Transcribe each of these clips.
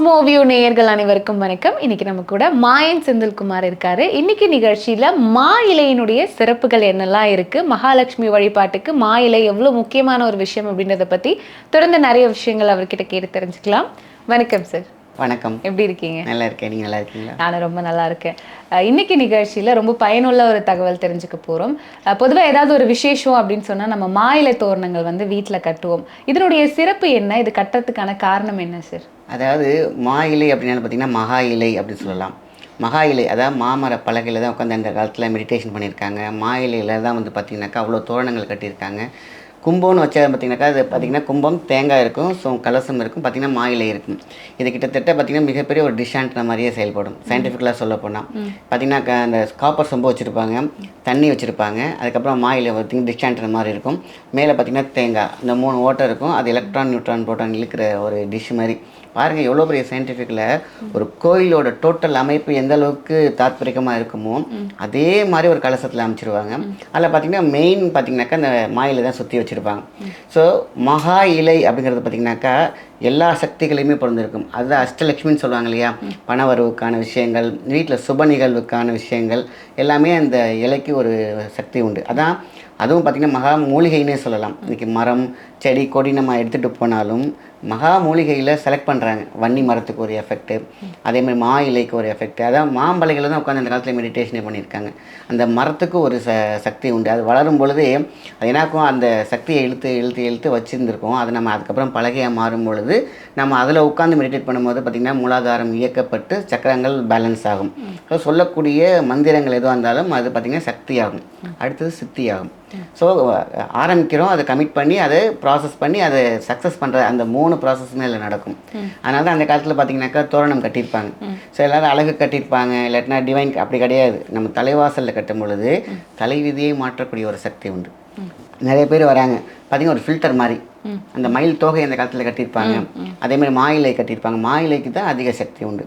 Cosmoview நேயர்கள் அனைவருக்கும் வணக்கம். இன்னைக்கு நம்ம கூட மாயன் செந்தில்குமார் இருக்காரு. இன்னைக்கு நிகழ்ச்சியில மா இலையினுடைய சிறப்புகள் என்னெல்லாம் இருக்கு? மகாலட்சுமி வழிபாட்டுக்கு மா இலை எவ்வளவு முக்கியமான ஒரு விஷயம் அப்படின்றத பத்தி தொடர்ந்து நிறைய விஷயங்கள் அவர்கிட்ட கேட்டு தெரிஞ்சுக்கலாம். வணக்கம் சார் வணக்கம். எப்படி இருக்கீங்க? நல்லா இருக்கேன். நீங்கள் நல்லா இருக்கீங்களா? நானும் ரொம்ப நல்லா இருக்கேன். இன்னைக்கு நிகழ்ச்சியில ரொம்ப பயனுள்ள ஒரு தகவல் தெரிஞ்சுக்க போறோம். அஹ் பொதுவா ஏதாவது ஒரு விசேஷம் அப்படின்னு சொன்னா நம்ம மாயிலை தோரணங்கள் வந்து வீட்ல கட்டுவோம். இதனுடைய சிறப்பு என்ன? இது கட்டுறதுக்கான காரணம் என்ன சார் அதாவது மா இலை அப்படின்னாலும் பார்த்தீங்கன்னா மகா இலை அப்படின்னு சொல்லலாம். மகா இலை அதாவது மாமர பலகையில் தான் உட்காந்து அந்த காலத்தில் மெடிடேஷன் பண்ணியிருக்காங்க. மா இலையில் தான் வந்து பார்த்தீங்கன்னாக்கா அவ்வளோ தோரணங்கள் கட்டியிருக்காங்க. கும்பம்னு வச்சா பார்த்தீங்கன்னாக்கா அது பார்த்தீங்கன்னா கும்பம் தேங்காய் இருக்கும் ஸோ கலசம் இருக்கும் பார்த்தீங்கன்னா மா இலை இருக்கும். இது கிட்டத்தட்ட பார்த்தீங்கன்னா மிகப்பெரிய ஒரு டிஷ்ஷான்ற மாதிரியே செயல்படும். சயின்டிஃபிக்கலாக சொல்ல போனால் பார்த்தீங்கன்னா அந்த காப்பர் சொம்பு வச்சுருப்பாங்க தண்ணி வச்சுருப்பாங்க அதுக்கப்புறம் மா இலை பார்த்தீங்கன்னா டிஷ்ஷான்ற மாதிரி இருக்கும். மேலே பார்த்தீங்கன்னா தேங்காய் இந்த மூணு ஓட்டை இருக்கும். அது எலக்ட்ரான் நியூட்ரான் புரோட்டான் இழுக்கிற ஒரு டிஷ் மாதிரி. பாருங்கள் எவ்வளோ பெரிய சயின்டிஃபிக்கில் ஒரு கோயிலோட டோட்டல் அமைப்பு எந்த அளவுக்கு தாத்பரிகமாக இருக்குமோ அதே மாதிரி ஒரு கலசத்தில் அமைச்சிருவாங்க. அதில் பார்த்தீங்கன்னா மெயின் பார்த்தீங்கன்னாக்கா அந்த மாயில தான் சுற்றி வச்சுருப்பாங்க. ஸோ மகா இலை அப்படிங்கிறது பார்த்தீங்கன்னாக்கா எல்லா சக்திகளையுமே பிறந்திருக்கும் அதுதான் அஷ்டலட்சுமின்னு சொல்லுவாங்க இல்லையா? பண வரவுக்கான விஷயங்கள் வீட்டில் சுப நிகழ்வுக்கான விஷயங்கள் எல்லாமே அந்த இலைக்கு ஒரு சக்தி உண்டு. அதான் அதுவும் பார்த்திங்கன்னா மகா மூலிகைன்னே சொல்லலாம். இன்றைக்கி மரம் செடி கொடி நம்ம எடுத்துகிட்டு போனாலும் மகா மூலிகையில் செலக்ட் பண்ணுறாங்க வன்னி மரத்துக்கு ஒரு எஃபெக்ட்டு அதே மாதிரி மா இலைக்கு ஒரு எஃபெக்ட் அதான் மாம்பழைகளில் தான் உட்காந்து அந்த காலத்தில் மெடிடேஷனே பண்ணியிருக்காங்க. அந்த மரத்துக்கு ஒரு ச சக்தி உண்டு. அது வளரும் பொழுதே அது என்னாக்கும் அந்த சக்தியை இழுத்து இழுத்து இழுத்து வச்சுருந்துருக்கோம். அது நம்ம அதுக்கப்புறம் பலகையாக மாறும் பொழுது நம்ம அதில் உட்காந்து மெடிடேட் பண்ணும்போது பார்த்திங்கன்னா மூலாதாரம் இயக்கப்பட்டு சக்கரங்கள் பேலன்ஸ் ஆகும். ஸோ சொல்லக்கூடிய மந்திரங்கள் எதுவாக இருந்தாலும் அது பார்த்திங்கன்னா சக்தியாகும். அடுத்தது சித்தியாகும். ஸோ ஆரம்பிக்கிறோம். அதை கமிட் பண்ணி அதை ப்ராசஸ் பண்ணி அதை சக்ஸஸ் பண்ணுற அந்த மூணு ப்ராசஸுமே அதில் நடக்கும். அதனால தான் அந்த காலத்தில் பார்த்தீங்கன்னாக்கா தோரணம் கட்டியிருப்பாங்க. ஸோ எல்லாரும் அழகு கட்டியிருப்பாங்க. இல்லாட்டினா டிவைன் அப்படி கிடையாது. நம்ம தலைவாசலில் கட்டும் பொழுது தலைவிதியை மாற்றக்கூடிய ஒரு சக்தி உண்டு. நிறைய பேர் வராங்க. பார்த்தீங்கன்னா ஒரு ஃபில்டர் மாதிரி அந்த மயில் தோகை அந்த காலத்தில் கட்டியிருப்பாங்க. அதே மாதிரி மாயிலை கட்டியிருப்பாங்க. மாயிலைக்கு தான் அதிக சக்தி உண்டு.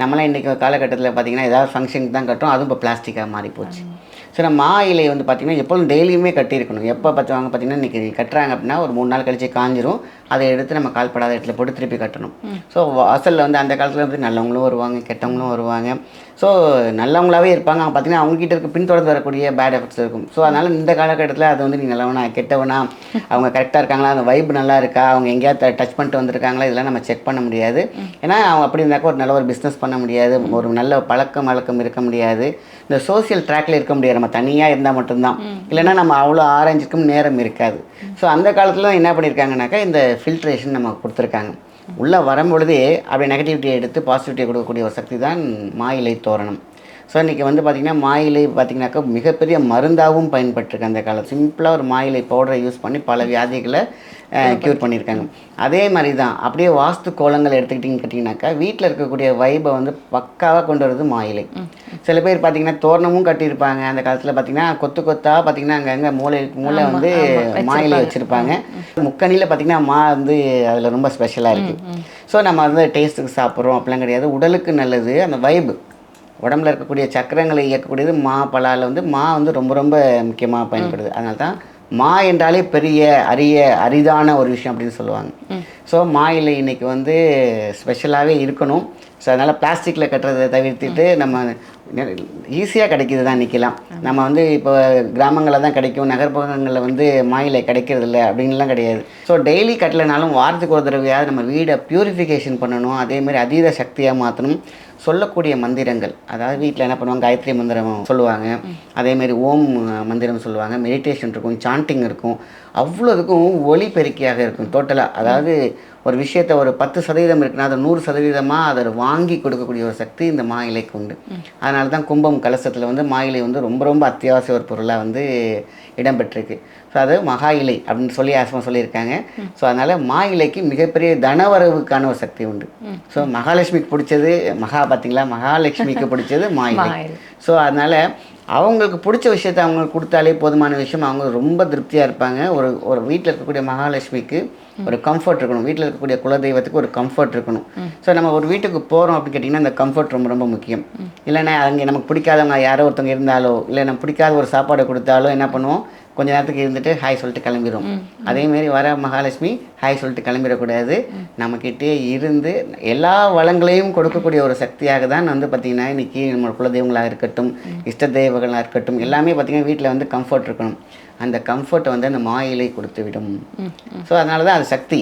நம்மளாம் இன்றைக்கி காலகட்டத்தில் பார்த்தீங்கன்னா ஏதாவது ஃபங்க்ஷனுக்கு தான் கட்டுறோம். அதுவும் இப்போ பிளாஸ்டிக்காக மாறி போச்சு. ஸோ நம்ம மா இலை வந்து பார்த்திங்கன்னா எப்பொழுதும் டெய்லியுமே கட்டியிருக்கணும். எப்போ பார்த்துவாங்க பார்த்தீங்கன்னா இன்றைக்கி கட்டுறாங்க அப்படின்னா ஒரு மூணு நாள் கழிச்சு காஞ்சிரும். அதை எடுத்து நம்ம கால்படாத இடத்துல போட்டு திருப்பி கட்டணும். ஸோ வாசலில் வந்து அந்த காலத்தில் வந்து நல்லவங்களும் வருவாங்க கெட்டவங்களும் வருவாங்க. ஸோ நல்லவங்களாவே இருப்பாங்க. அவங்க பார்த்தீங்கன்னா அவங்ககிட்ட இருக்க பின்தொடர்ந்து வரக்கூடிய பேட் எஃபெக்ட்ஸ் இருக்கும். ஸோ அதனால் இந்த காலகட்டத்தில் அது வந்து நீ நல்லவனா கெட்டவனா அவங்க கரெக்டாக இருக்காங்களா அந்த வைப் நல்லா இருக்கா அவங்க எங்கேயாவது டச் பண்ணிட்டு வந்திருக்காங்களா இதெல்லாம் நம்ம செக் பண்ண முடியாது. ஏன்னா அவங்க அப்படி இருந்தாக்கா ஒரு நல்ல ஒரு பிஸ்னஸ் பண்ண முடியாது. ஒரு நல்ல பழக்கம் வழக்கம் இருக்க முடியாது. இந்த சோஷியல் ட்ராக்ல இருக்க முடியாது. நம்ம தனியாக இருந்தால் மட்டும்தான். இல்லைன்னா நம்ம அவ்வளோ ஆராய்ஞ்சிக்கும் நேரம் இருக்காது. ஸோ அந்த காலத்தில் என்ன பண்ணியிருக்காங்கனாக்கா இந்த ஃபில்ட்ரேஷன் நமக்கு கொடுத்துருக்காங்க. உள்ளே வரும்பொழுதே அப்படியே நெகட்டிவிட்டியை எடுத்து பாசிட்டிவிட்டியை கொடுக்கக்கூடிய ஒரு சக்தி தான் மாயிலை தோரணம். ஸோ இன்றைக்கி வந்து பார்த்திங்கன்னா மாயிலை பார்த்திங்கனாக்கா மிகப்பெரிய மருந்தாகவும் பயன்பட்டுருக்கு அந்த காலம் சிம்பிளாக ஒரு மாயிலை பவுடரை யூஸ் பண்ணி பல வியாதிகளை க்யூர் பண்ணியிருக்காங்க. அதே மாதிரி தான் அப்படியே வாஸ்து கோலங்கள் எடுத்துக்கிட்டிங்க கேட்டிங்கனாக்கா வீட்டில் இருக்கக்கூடிய வைபை வந்து பக்காவாக கொண்டு வரது மாயிலை. சில பேர் பார்த்திங்கன்னா தோரணமும் கட்டியிருப்பாங்க. அந்த காலத்தில் பார்த்திங்கன்னா கொத்து கொத்தாக பார்த்திங்கன்னா அங்கங்கே மூளை மூளை வந்து மாயிலை வச்சுருப்பாங்க. முக்கணியில் பார்த்திங்கன்னா மா வந்து அதில் ரொம்ப ஸ்பெஷலாக இருக்குது ஸோ நம்ம வந்து டேஸ்ட்டுக்கு சாப்பிட்றோம் அப்படிலாம் கிடையாது. உடலுக்கு நல்லது அந்த வைபு உடம்புல இருக்கக்கூடிய சக்கரங்களை இயக்கக்கூடியது மா பலாவில் வந்து மா வந்து ரொம்ப ரொம்ப முக்கியமாக பயன்படுது. அதனால தான் மா என்றாலே பெரிய அரிய அரிதான ஒரு விஷயம் அப்படின்னு சொல்லுவாங்க. ஸோ மா இலை இன்னைக்கு வந்து ஸ்பெஷலாகவே இருக்கணும். ஸோ அதனால் பிளாஸ்டிக்கில் கட்டுறதை தவிர்த்துட்டு நம்ம ஈஸியாக கிடைக்கிது தான் இன்றைக்கெலாம் நம்ம வந்து இப்போ கிராமங்களில் தான் கிடைக்கும் நகர்ப்புறங்களில் வந்து மாயிலை கிடைக்கிறது இல்லை அப்படின்லாம் கிடையாது. ஸோ டெய்லி கட்டலைனாலும் வாரத்துக்கு ஒரு தடவையாவது நம்ம வீடை பியூரிஃபிகேஷன் பண்ணணும். அதேமாதிரி அதீத சக்தியாக மாற்றணும் சொல்லக்கூடிய மந்திரங்கள். அதாவது வீட்டில் என்ன பண்ணுவாங்க? காயத்ரி மந்திரம் சொல்லுவாங்க. அதேமாரி ஓம் மந்திரம் சொல்லுவாங்க. மெடிடேஷன் இருக்கும் சாண்டிங் இருக்கும். அவ்வளோதுக்கும் ஒளி பெருக்கியாக இருக்கும் டோட்டலாக அதாவது ஒரு விஷயத்தை ஒரு பத்து சதவீதம் இருக்குன்னா அதை நூறு சதவீதமாக அதை வாங்கி கொடுக்கக்கூடிய ஒரு சக்தி இந்த மா இலைக்கு உண்டு அதனால தான் கும்பம் கலசத்தில் வந்து மா இலை வந்து ரொம்ப ரொம்ப அத்தியாவசிய ஒரு பொருளாக வந்து இடம்பெற்றிருக்கு. ஸோ அது மகா இலை அப்படின்னு சொல்லி ஆசமாக சொல்லியிருக்காங்க. ஸோ அதனால் மா இலைக்கு மிகப்பெரிய தனவரவுக்கான ஒரு சக்தி உண்டு. ஸோ மகாலட்சுமிக்கு பிடிச்சது மகா பார்த்தீங்களா மகாலட்சுமிக்கு பிடிச்சது மா இலை மா இலை. ஸோ அதனால் அவங்களுக்கு பிடிச்ச விஷயத்தை அவங்களுக்கு கொடுத்தாலே போதுமான விஷயம். அவங்க ரொம்ப திருப்தியாக இருப்பாங்க. ஒரு ஒரு வீட்டில் இருக்கக்கூடிய மகாலட்சுமிக்கு ஒரு கம்ஃபர்ட் இருக்கணும். வீட்டில் இருக்கக்கூடிய குலதெய்வத்துக்கு ஒரு கம்ஃபர்ட் இருக்கணும். ஸோ நம்ம ஒரு வீட்டுக்கு போகிறோம் அப்படின்னு கேட்டிங்கன்னா அந்த கம்ஃபர்ட் ரொம்ப ரொம்ப முக்கியம். இல்லைன்னா அங்கே நமக்கு பிடிக்காதவங்க யாரோ ஒருத்தவங்க இருந்தாலோ இல்லை நம்ம பிடிக்காத ஒரு சாப்பாடு கொடுத்தாலோ என்ன பண்ணுவோம்? கொஞ்ச நேரத்துக்கு இருந்துட்டு ஹாய் சொல்லிட்டு கிளம்பிடும் அதேமாரி வர மகாலட்சுமி ஹாய் சொல்லிட்டு கிளம்பிடக்கூடாது. நம்மக்கிட்டே இருந்து எல்லா வளங்களையும் கொடுக்கக்கூடிய ஒரு சக்தியாக தான் வந்து பார்த்திங்கன்னா இன்னைக்கு நம்ம குலதெய்வங்களாக இருக்கட்டும் இஷ்ட தெய்வங்களாக இருக்கட்டும் எல்லாமே பார்த்திங்கன்னா வீட்டில் வந்து கம்ஃபர்ட் இருக்கணும். அந்த கம்ஃபர்ட்டை வந்து அந்த மாயிலை கொடுத்து விடும். ஸோ அதனால தான் அது சக்தி.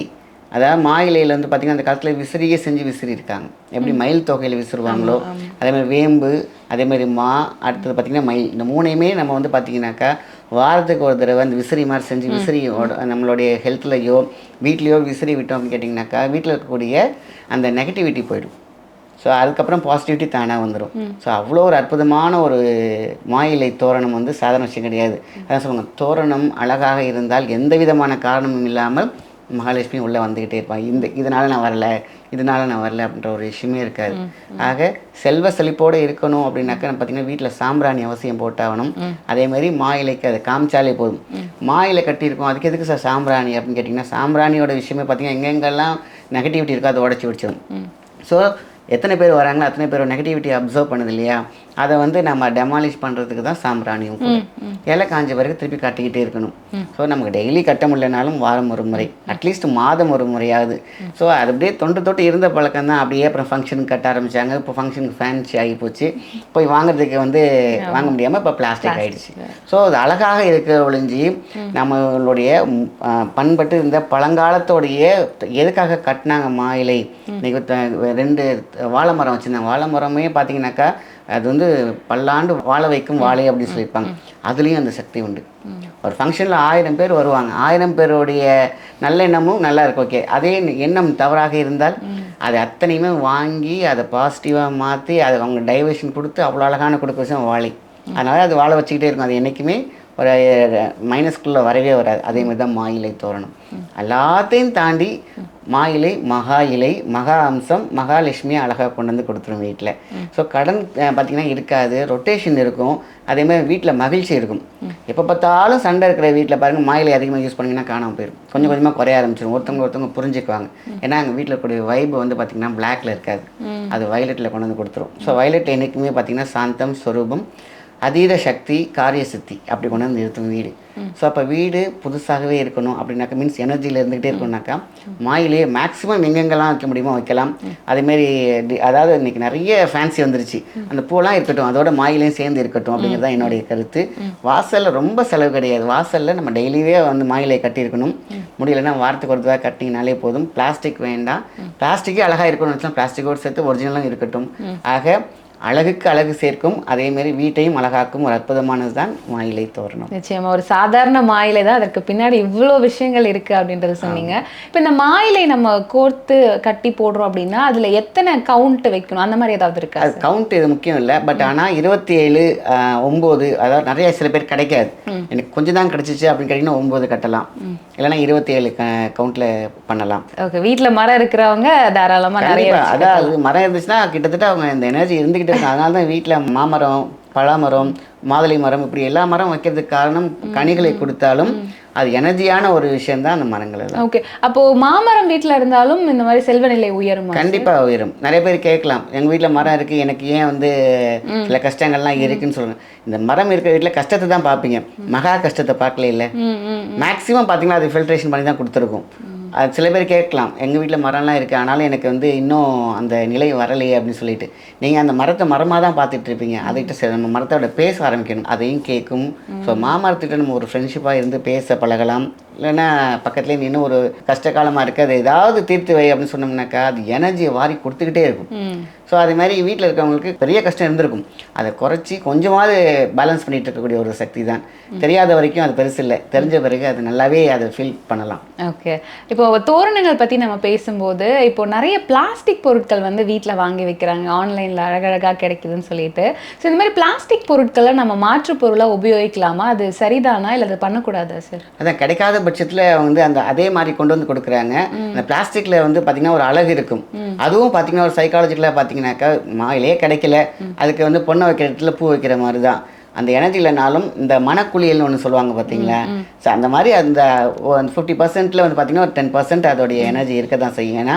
அதாவது மா இலையில வந்து பார்த்திங்கன்னா அந்த காலத்தில் விசிறியே செஞ்சு விசிறி இருக்காங்க எப்படி மயில் தொகையில் விசிறுவாங்களோ அதே மாதிரி வேம்பு அதே மாதிரி மா அடுத்தது பார்த்திங்கன்னா மயில். இந்த மூணையுமே நம்ம வந்து பார்த்திங்கனாக்கா வாரத்துக்கு ஒரு தடவை அந்த விசிறி மாதிரி செஞ்சு விசிறி ஓட- நம்மளுடைய ஹெல்த்லையோ வீட்லேயோ விசிறி விட்டோம் அப்படின்னு கேட்டிங்கனாக்கா வீட்டில் இருக்கக்கூடிய அந்த நெகட்டிவிட்டி போயிடும். ஸோ அதுக்கப்புறம் பாசிட்டிவிட்டி தானாக வந்துடும் ஸோ அவ்வளோ ஒரு அற்புதமான ஒரு மாயிலை தோரணம் வந்து சாதாரண விஷயம் கிடையாது. அதான் சொல்லுவாங்க தோரணம் அழகாக இருந்தால் எந்த விதமான காரணமும் இல்லாமல் மகாலட்சுமி உள்ளே வந்துக்கிட்டே இருப்பாங்க இந்த இதனால் நான் வரல. இதனால நான் வரல அப்படின்ற ஒரு விஷயமே இருக்காது. ஆக செல்வ செழிப்போடு இருக்கணும் அப்படின்னாக்கா நம்ம பார்த்தீங்கன்னா வீட்டில் சாம்பிராணி அவசியம் போட்டாகணும். அதே மாதிரி மா இலைக்கு அதை காமிச்சாலே போதும். மா. இலை கட்டியிருக்கோம் அதுக்கு எதுக்கு சார் சாம்பிராணி அப்படின்னு கேட்டிங்கன்னா சாம்பிராணியோட விஷயமே பார்த்தீங்கன்னா எங்கெங்கெல்லாம் நெகட்டிவிட்டி இருக்கோ அதை உடச்சி விடிச்சிடும் ஸோ எத்தனை பேர் வராங்களோ அத்தனை பேர் நெகட்டிவிட்டி அப்சர்வ் பண்ணுது இல்லையா? அதை வந்து நம்ம டெமாலிஷ் பண்ணுறதுக்கு தான் சாம்பிராணியும் இலை காஞ்ச பிறகு திருப்பி கட்டிக்கிட்டே இருக்கணும். ஸோ நமக்கு டெய்லி கட்ட முடியலனாலும் வாரம் ஒரு முறை அட்லீஸ்ட் மாதம் ஒரு முறையாவது. ஸோ அது அப்படியே தொண்டு தொட்டு இருந்த பழக்கம் தான். அப்படியே அப்புறம் ஃபங்க்ஷனுக்கு கட்ட ஆரம்பிச்சாங்க. இப்போ ஃபங்க்ஷனுக்கு ஃபேன்சி ஆகி போச்சு. போய் வாங்குறதுக்கு வந்து வாங்க முடியாமல் இப்போ பிளாஸ்டிக் ஆயிடுச்சு. ஸோ அது அழகாக இருக்க ஒழிஞ்சி நம்மளுடைய பண்பட்டு இருந்த பழங்காலத்தோடைய எதுக்காக கட்டினாங்க மாயிலை? ரெண்டு வாழை மரம் வச்சுருந்தாங்க. வாழை மரமே பார்த்தீங்கன்னாக்கா அது வந்து பல்லாண்டு வாழ வைக்கும் வாழை அப்படின்னு சொல்லியிருப்பாங்க. அதுலேயும் அந்த சக்தி உண்டு. ஒரு ஃபங்க்ஷனில் ஆயிரம் பேர் வருவாங்க. ஆயிரம் பேருடைய நல்லெண்ணமும் நல்லா இருக்கும். ஓகே அதே எண்ணம் தவறாக இருந்தால் அதை அத்தனையுமே வாங்கி அதை பாசிட்டிவாக மாற்றி அதை அவங்க டைவர்ஷன் கொடுத்து அவ்வளோ அழகான கொடுக்க விஷயம் வாழை. அதனால் அது வாழ வச்சுக்கிட்டே இருக்கும். அது என்றைக்குமே ஒரு மைனஸ்குள்ளே வரவே வராது. அதே மாதிரி தான் மாயிலை தோரணும். எல்லாத்தையும் தாண்டி மாயிலை மகா இலை மகா அம்சம் மகாலட்சுமியை அழகாக கொண்டு வந்து கொடுத்துரும் வீட்டில். ஸோ கடன் பார்த்தீங்கன்னா இருக்காது ரொட்டேஷன் இருக்கும். அதே மாதிரி வீட்டில் மகிழ்ச்சி இருக்கும். எப்போ பார்த்தாலும் சண்டை இருக்கிற வீட்டில் பாருங்கள் மாயிலை அதிகமாக யூஸ் பண்ணிங்கன்னா காணாமல் போயிடும் கொஞ்சம் கொஞ்சமாக குறைய ஆரம்பிச்சிடும் ஒருத்தவங்க ஒருத்தவங்க புரிஞ்சுக்குவாங்க. ஏன்னா எங்கள் வீட்டில் இருக்கக்கூடிய வைப் வந்து பார்த்திங்கன்னா பிளாக்ல இருக்காது. அது வயலட்டில் கொண்டு வந்து கொடுத்துரும். ஸோ வயலட் என்றைக்குமே பார்த்திங்கன்னா சாந்தம் ஸ்வரூபம் அதீத சக்தி காரிய சித்தி அப்படி கொண்டு வந்து நிறுத்தும் வீடு. ஸோ அப்போ வீடு புதுசாகவே இருக்கணும் அப்படின்னாக்கா மீன்ஸ் எனர்ஜியில் இருந்துகிட்டே இருக்கணும்னாக்கா மாயிலே மேக்ஸிமம் எங்கெங்கெல்லாம் வைக்க முடியுமோ வைக்கலாம். அதேமாரி அதாவது இன்னைக்கு நிறைய ஃபேன்சி வந்துருச்சு. அந்த பூலாம் இருக்கட்டும் அதோட மாயிலையும் சேர்ந்து இருக்கட்டும் அப்படிங்கிறது தான் என்னுடைய கருத்து. வாசலில் ரொம்ப செலவு கிடையாது. வாசலில் நம்ம டெய்லியே வந்து மாயிலை கட்டியிருக்கணும். முடியலைன்னா வாரத்துக்கு ஒரு தடவை கட்டிங்கனாலே போதும். பிளாஸ்டிக் வேண்டாம். பிளாஸ்டிக்கே அழகாக இருக்கணும்னு வச்சுன்னா பிளாஸ்டிக்கோடு சேர்த்து ஒரிஜினலும் இருக்கட்டும். ஆக அழகுக்கு அழகு சேர்க்கும் அதே மாதிரி வீட்டையும் அழகாக்கும் ஒரு அற்புதமானது தான் மாயிலை தோரணம். நிச்சயமா ஒரு சாதாரண மாயிலை தான் அதற்கு பின்னாடி இவ்வளோ விஷயங்கள் இருக்கு அப்படின்றத சொன்னீங்க. இப்போ இந்த மாயிலை நம்ம கோர்த்து கட்டி போடுறோம் அப்படின்னா அதுல எத்தனை கவுண்ட் வைக்கணும்? அந்த மாதிரி ஏதாவது இருக்கா அது கவுண்ட் இது முக்கியம் இல்லை. பட் ஆனால் இருபத்தி ஏழு ஒம்பது அதாவது நிறைய சில பேர் கிடைக்காது. எனக்கு கொஞ்சம் தான் கிடைச்சிச்சு அப்படின்னு கேட்டிங்கன்னா ஒம்பது கட்டலாம். இல்லைன்னா இருபத்தி ஏழு கவுண்ட்டில் பண்ணலாம். ஓகே வீட்ல மரம் இருக்கிறவங்க தாராளமா நிறைய அதாவது மரம் இருந்துச்சுன்னா கிட்டத்தட்ட அவங்க இந்த எனர்ஜி இருந்துகிட்டே அதனால தான் வீட்டில் மாமரம் பழமரம் மாதுளை மரம் இப்படி எல்லா மரம் வைக்கிறதுக்கு காரணம் கனிகளை கொடுத்தாலும் அது எனர்ஜியான ஒரு விஷயம்தான் அந்த மரங்கள் எல்லாம். ஓகே. அப்போ மாமரம் வீட்ல இருந்தாலும் இந்த மாதிரி செல்வ நிலை உயருமா கண்டிப்பா உயரும். நிறைய பேர் கேட்கலாம். எங்க வீட்ல மரம் இருக்கு எனக்கு ஏன் வந்து சில கஷ்டங்கள்லாம் இருக்குன்னு சொல்லுங்க. இந்த மரம் இருக்கிற வீட்ல கஷ்டத்தை தான் பார்ப்பீங்க மகா கஷ்டத்தை பார்க்கல இல்ல மேக்ஸிமம் பார்த்தீங்கன்னா அது ஃபில்ட்ரேஷன் பண்ணி தான் கொடுத்துருக்கும். சில பேர் கேட்கலாம். எங்கள் வீட்டில் மரம்லாம் இருக்குது ஆனாலும் எனக்கு வந்து இன்னும் அந்த நிலை வரலையே அப்படின்னு சொல்லிட்டு. நீங்கள் அந்த மரத்தை மரமாக தான் பார்த்துட்டு இருப்பீங்க அதுக்கிட்ட நம்ம மரத்தோட பேச ஆரம்பிக்கணும். அதையும் கேட்கும். ஸோ மாமரத்திட்ட நம்ம ஒரு ஃப்ரெண்ட்ஷிப்பாக இருந்து பேச பழகலாம். இல்லைன்னா பக்கத்துலேயே நின்று ஒரு கஷ்ட காலமாக இருக்குது அதை ஏதாவது தீர்த்து வை அப்படின்னு சொன்னோம்னாக்கா அது எனர்ஜியை வாரி கொடுத்துக்கிட்டே இருக்கும். ஸோ அதே மாதிரி வீட்டில் இருக்கவங்களுக்கு பெரிய கஷ்டம் இருந்திருக்கும். அதை குறைச்சி கொஞ்சமாவது பேலன்ஸ் பண்ணிட்டு இருக்கக்கூடிய ஒரு சக்தி தான். தெரியாத வரைக்கும் அது பெருசு இல்லை. தெரிஞ்ச பிறகு அது நல்லாவே அதை ஃபீல் பண்ணலாம். ஓகே. இப்போ தோரணங்கள் பற்றி நம்ம பேசும்போது இப்போ நிறைய பிளாஸ்டிக் பொருட்கள் வந்து வீட்டில் வாங்கி வைக்கிறாங்க. ஆன்லைனில் அழகழகாக கிடைக்குதுன்னு சொல்லிட்டு. ஸோ இந்த மாதிரி பிளாஸ்டிக் பொருட்களை நம்ம மாற்று பொருளாக உபயோகிக்கலாமா? அது சரிதானா? இல்லை அது பண்ணக்கூடாதா சார் அதான் கிடைக்காத பட்சத்தில் வந்து அந்த அதே மாதிரி கொண்டு வந்து கொடுக்குறாங்க. அந்த பிளாஸ்டிக்கில் வந்து பார்த்திங்கன்னா ஒரு அழகு இருக்கும். அதுவும் பார்த்திங்கன்னா ஒரு சைக்காலஜிக்கலாக பார்த்தீங்கன்னாக்கா மாயிலே கிடைக்கல. அதுக்கு வந்து பொண்ணை வைக்கிற இடத்துல பூ வைக்கிற மாதிரி தான் அந்த எனர்ஜி இல்லைனாலும் இந்த மனக்குளியல்னு ஒன்று சொல்லுவாங்க பார்த்தீங்களா ஸோ அந்த மாதிரி அந்த ஃபிஃப்டி பர்சன்ட்டில் வந்து பார்த்தீங்கன்னா ஒரு டென் பர்சன்ட் அதோடைய எனர்ஜி இருக்க தான் செய்யும். ஏன்னா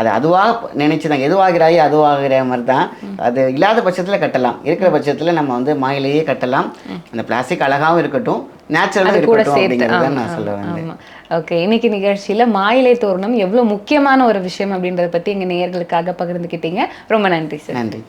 அது அதுவாக நினைச்சு தான் எதுவாகிறாயோ அதுவாகிற மாதிரி தான் அது இல்லாத பட்சத்தில் கட்டலாம். இருக்கிற பட்சத்தில் நம்ம வந்து மாயிலேயே கட்டலாம். அந்த பிளாஸ்டிக் அழகாகவும் இருக்கட்டும். நேச்சுரலாக கூட சேர்த்து நான் சொல்ல வந்தேன். ஓகே இன்னைக்கு நிகழ்ச்சியில மாயிலை தோரணம் எவ்வளவு முக்கியமான ஒரு விஷயம் அப்படின்றத பத்தி எங்க நேயர்களுக்காக பகிர்ந்துக்கிட்டீங்க. ரொம்ப நன்றி சார் நன்றி.